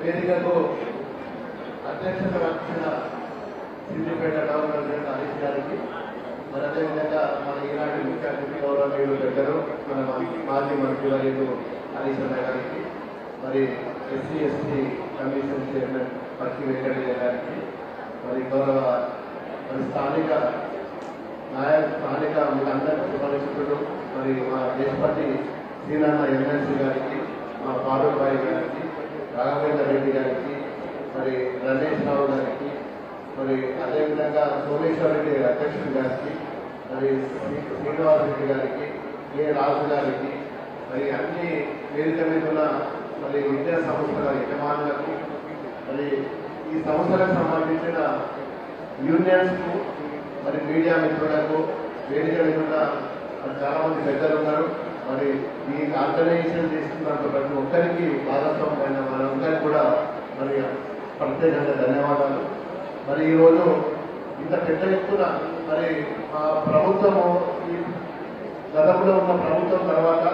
వేదికకు అధ్యక్షత వహించిన సిద్దిపేట గవర్నమెంట్ హరీష్ గారికి మరి అదేవిధంగా మన ఈనాటి ముఖ్య అతిథి గౌరవనీయులు దగ్గర మన మాజీ మంత్రివర్యులు హరీష్ అన్న గారికి మరి SC ST commission chairman Pakki Venkataiah గారికి మరి గౌరవ మరి స్థానిక నాయక స్థానిక మీకు అందరికీ మరి మా దేశపతి శ్రీనాన్న ఎమ్మెల్సీ గారికి మా పాడుబాయి గారికి రాఘవేంద్ర రెడ్డి గారికి మరి రమేష్ రావు గారికి మరి అదేవిధంగా సోమేశ్వర రెడ్డి అధ్యక్షుడు గారికి మరి శ్రీ- రెడ్డి గారికి ఏ రాజు గారికి మరి అన్ని వేదిక మీద ఉన్న మరి విద్యా సంస్థల యజమానులకు మరి ఈ సంస్థలకు సంబంధించిన యూనియన్స్కు మరి మీడియా మిత్రులకు వేదిక మీద చాలా మంది పెద్దలు ఉన్నారు. మరి ఈ ఆర్గనైజేషన్ చేస్తున్న ప్రతి ఒక్కరికి భాగస్వామ్యమైన వారందరికీ కూడా మరి ప్రత్యేకంగా ధన్యవాదాలు. మరి ఈరోజు ఇంత పెద్ద ఎత్తున మరి మా ప్రభుత్వము ఈ గతంలో ఉన్న ప్రభుత్వం తర్వాత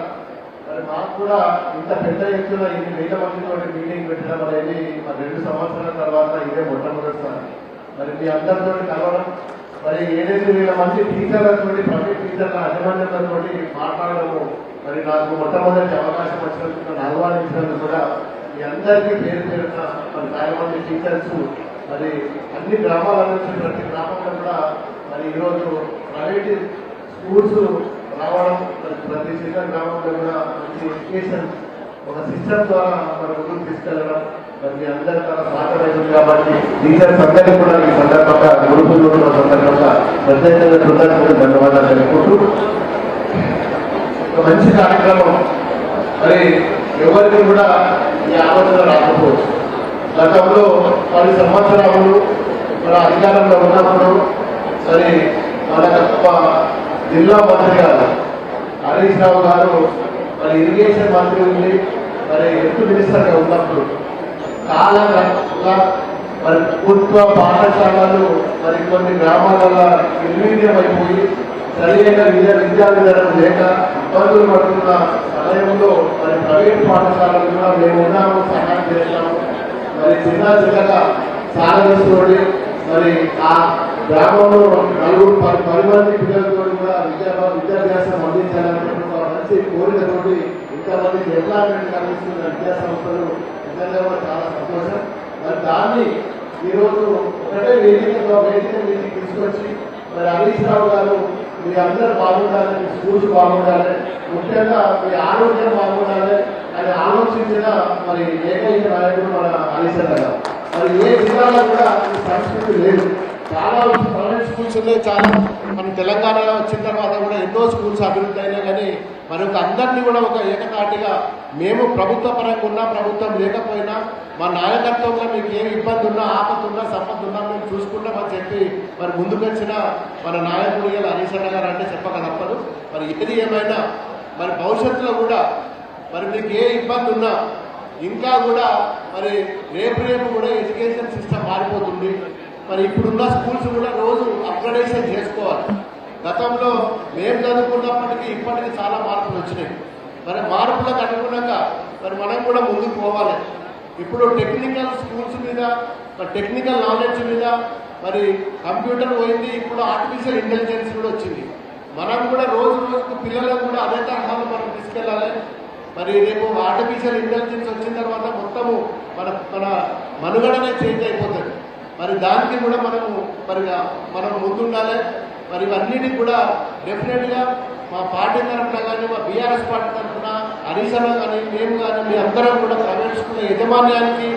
మరి మాకు కూడా ఇంత పెద్ద ఎత్తున ఇన్ని వేల మందితో మీటింగ్ పెట్టడం అనేది మరి రెండు సంవత్సరాల తర్వాత ఇదే మొట్టమొదటిసారి. మరి మీ అందరితో కలవడం మరి ఏదైతే వేల మంచి టీచర్లతో ప్రతి టీచర్ల అజమాన్యంతో మాట్లాడడము మరి నాకు మొట్టమొదటి అవకాశం వచ్చినందుకు నన్ను ఆహ్వానించినందుకు కూడా మీ అందరికీ పేరు పేరున మరి చాలామంది టీచర్స్ మరి అన్ని గ్రామాల నుంచి ప్రతి గ్రామంలో కూడా మరి ఈరోజు ప్రైవేట్ స్కూల్స్ రావడం ప్రతి చిన్న గ్రామంలో కూడా మంచి ఎడ్యుకేషన్ ఒక సిస్టమ్ ద్వారా మన ముందుకు తీసుకెళ్ళడం మరి మీ అందరి కాబట్టి టీచర్స్ అందరికీ కూడా ఈ సందర్భంగా గురుకులు ఉన్న సందర్భంగా ప్రత్యేకంగా కృతజ్ఞతలు ధన్యవాదాలు తెలుపుకుంటూ మంచి కార్యక్రమం. మరి ఎవరికి కూడా ఈ ఆలోచన రాకపోవచ్చు. గతంలో పది సంవత్సరాలు మన అధికారంలో ఉన్నప్పుడు మరి మన గొప్ప జిల్లా మంత్రి గారు హరీష్ రావు గారు మరి ఇరిగేషన్ మంత్రి ఉంది మరి ఎత్తు మినిస్టర్గా ఉన్నప్పుడు కాలంగా మరి ప్రభుత్వ పాఠశాలలు మరి కొన్ని గ్రామాలలో నిర్వీర్యం అయిపోయి సరైన విద్య విద్యా విధానం లేక ఇబ్బందులు పడుతున్న సమయంలో మరి ప్రైవేట్ పాఠశాలలు కూడా మేము ఉన్నాము సహాయం చేస్తాము మరి చిన్న చిన్నగా సాగదీసుకోండి మరి ఆ గ్రామంలో నలుగురు పది పది మంది పిల్లలతో కూడా విద్యా విద్యాభ్యాసం అందించాలని ఒక మంచి కోరికతోటి ఇంతమంది డెవలప్మెంట్ కలిగిస్తున్న విద్యా సంస్థలు నిజంగా కూడా చాలా సంతోషం. మరి దాన్ని ఈరోజు ఒకటే వేదిక వేదిక మీదకి తీసుకొచ్చి మరి హరీష్ రావు గారు మీ అందరు బాగుండాలి స్కూల్స్ బాగుండాలి ముఖ్యంగా మీ ఆరోగ్యం బాగుండాలి అని ఆలోచించిన మరి ఏకైక నాయకుడు మన హరీష్ గారు. మరి ఏ జిల్లాలో కూడా ఈ సంస్కృతి లేదు. చాలా ప్రైవేట్ స్కూల్స్ ఉన్నాయి చాలా. మన తెలంగాణలో వచ్చిన తర్వాత కూడా ఎన్నో స్కూల్స్ అభివృద్ధి అయినా కానీ మనకు అందరినీ కూడా ఒక ఏకతాటిగా మేము ప్రభుత్వ పరంగా ఉన్నా ప్రభుత్వం లేకపోయినా మా నాయకత్వంలో మీకు ఏమి ఇబ్బంది ఉన్నా ఆపత్తి ఉన్నా సంపత్తి ఉన్నా మేము చూసుకుంటామని చెప్పి మరి ముందుకు వచ్చిన మన నాయకుడు ఇలా హరీష్ గారు అంటే చెప్పక తప్పదు. మరి ఏది ఏమైనా మరి భవిష్యత్తులో కూడా మరి మీకు ఏ ఇబ్బంది ఉన్నా ఇంకా కూడా మరి రేపు రేపు కూడా ఎడ్యుకేషన్ సిస్టమ్ మారిపోతుంది. మరి ఇప్పుడున్న స్కూల్స్ కూడా రోజు అప్గ్రేడేషన్ చేసుకోవాలి. గతంలో మేము చదువుకున్నప్పటికీ ఇప్పటికీ చాలా మార్పులు వచ్చినాయి. మరి మార్పులకు అనుగుణంగా మరి మనం కూడా ముందుకు పోవాలి. ఇప్పుడు టెక్నికల్ స్కూల్స్ మీద మరి టెక్నికల్ నాలెడ్జ్ మీద మరి కంప్యూటర్ పోయింది ఇప్పుడు ఆర్టిఫిషియల్ ఇంటెలిజెన్స్ కూడా వచ్చింది. మనం కూడా రోజు రోజుకు పిల్లలకు కూడా అదే తరహాలో మనం తీసుకెళ్ళాలి. మరి రేపు ఆర్టిఫిషియల్ ఇంటెలిజెన్స్ వచ్చిన తర్వాత మొత్తము మన మన మనుగడనే చేంజ్ అయిపోతుంది. మరి దానికి కూడా మనము మరి మనం ముందుండాలి. మరి ఇవన్నీ కూడా డెఫినెట్గా మా పార్టీ తరఫున కానీ మా బీఆర్ఎస్ పార్టీ తరఫున హరీశన్న కానీ మేము కానీ మీ అందరం కూడా ప్రవేశించుకున్న యజమాన్యానికి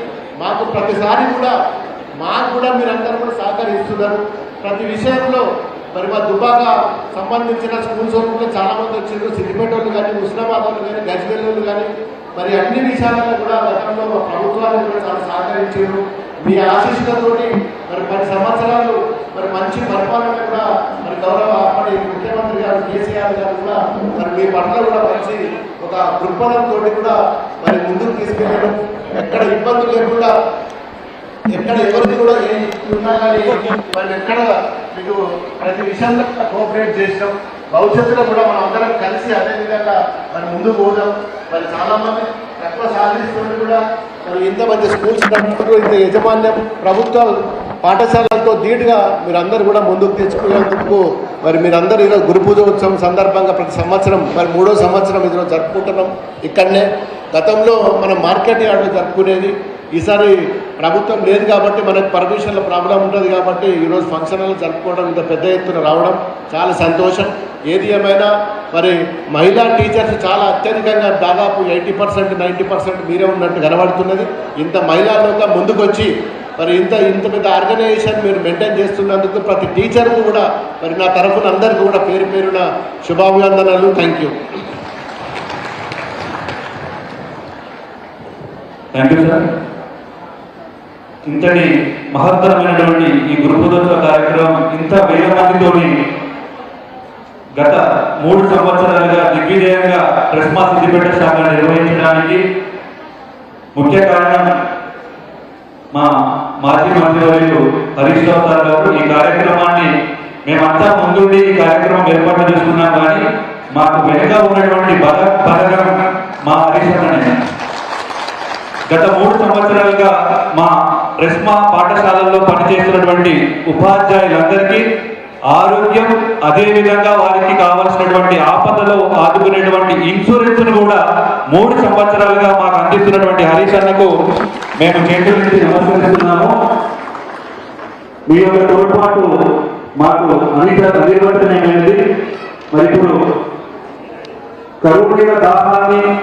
మాకు ప్రతిసారి కూడా మాకు కూడా మీరందరూ కూడా సహకరిస్తున్నారు. ప్రతి విషయంలో మరి మా దుబాక సంబంధించిన స్కూల్స్ వాళ్ళు కూడా చాలా మంది వచ్చారు సిద్దిపేట వాళ్ళు కానీ ముస్లామాబాద్ వాళ్ళు కానీ గజ్వేల్ వాళ్ళు కానీ మరి అన్ని విషయాలలో కూడా గతంలో మా ప్రభుత్వాలు కూడా చాలా సహకరించారు. మీ ఆశీస్సులతోటి మరి పది సంవత్సరాలు మరి మంచి పరిపాలన కూడా మరి గౌరవ అప్పటి ముఖ్యమంత్రి గారు కేసీఆర్ గారు కూడా మరి మీ పట్ల కూడా మంచి ఒక దృక్పథంతో కూడా మరి ముందుకు తీసుకెళ్ళడం. ఎక్కడ ఇబ్బంది లేకుండా ఎక్కడ ఎవరికి కూడా ఏం ఉన్నా కానీ మరి ఎక్కడ మీకు ప్రతి విషయంలో కోఆపరేట్ చేసినాం. భవిష్యత్తులో కూడా మనం అందరం కలిసి అదే విధంగా మరి ముందుకు పోదాం. మరి చాలా మంది తక్కువ సాధిస్తున్నది కూడా మరి ఇంత మంది స్కూల్స్ ఇంత యజమాన్యం ప్రభుత్వాలు పాఠశాలలతో ధీటుగా మీరందరూ కూడా ముందుకు తెచ్చుకునేందుకు మరి మీరందరూ ఈరోజు గురు పూజ ఉత్సవం సందర్భంగా ప్రతి సంవత్సరం మరి మూడో సంవత్సరం ఈరోజు జరుపుకుంటున్నాం. ఇక్కడనే గతంలో మనం మార్కెట్ యార్డ్లో జరుపుకునేది. ఈసారి ప్రభుత్వం లేదు కాబట్టి మనకు పర్మిషన్ల ప్రాబ్లం ఉంటుంది కాబట్టి ఈరోజు ఫంక్షన్లు జరుపుకోవడం ఇంత పెద్ద ఎత్తున రావడం చాలా సంతోషం. ఏది ఏమైనా మరి మహిళా టీచర్స్ చాలా అత్యధికంగా దాదాపు ఎయిటీ పర్సెంట్ నైంటీ పర్సెంట్ మీరే ఉన్నట్టు కనబడుతున్నది. ఇంత మహిళల్లోగా ముందుకొచ్చి మరి ఇంత ఇంత పెద్ద ఆర్గనైజేషన్ మీరు మెయింటైన్ చేస్తున్నందుకు ప్రతి టీచర్కు కూడా మరి నా తరఫున అందరికీ కూడా పేరు పేరున శుభాభివందనలు. Thank you thank you sir ఇంతటి మహత్తరమైనటువంటి ఈ గురుపుదోత్సవ కార్యక్రమం ఇంత వేల మందితోని గత మూడు సంవత్సరాలుగా దిగ్విజయంగా ప్రెస్మా సిద్దిపేట శాఖ నిర్వహించడానికి ముఖ్య కారణం మా మాజీ మంత్రివర్యులు హరీష్ రావు సార్ గారు. ఈ కార్యక్రమాన్ని మేమంతా ముందుండి ఈ కార్యక్రమం ఏర్పాటు చేసుకున్నాం కానీ మాకు వెనుక ఉన్నటువంటి బల బలగం మా హరీష్ అన్ననే. గత మూడు సంవత్సరాలుగా మా రెస్మా పాఠశాలల్లో పనిచేస్తున్నటువంటి ఉపాధ్యాయులందరికీ ఆరోగ్యం అదేవిధంగా వారికి కావాల్సినటువంటి ఆపదలో ఆదుకునేటువంటి ఇన్సూరెన్స్ కూడా మూడు సంవత్సరాలుగా మాకు అందిస్తున్నటువంటి హరీష్ అన్నకు మేము చేతుల నుంచి నమస్కరిస్తున్నాము. మీ యొక్క తోడ్పాటు మాకు అనిత అనిర్వచనమైనది. మరి ఇప్పుడు కరువు దాహాన్ని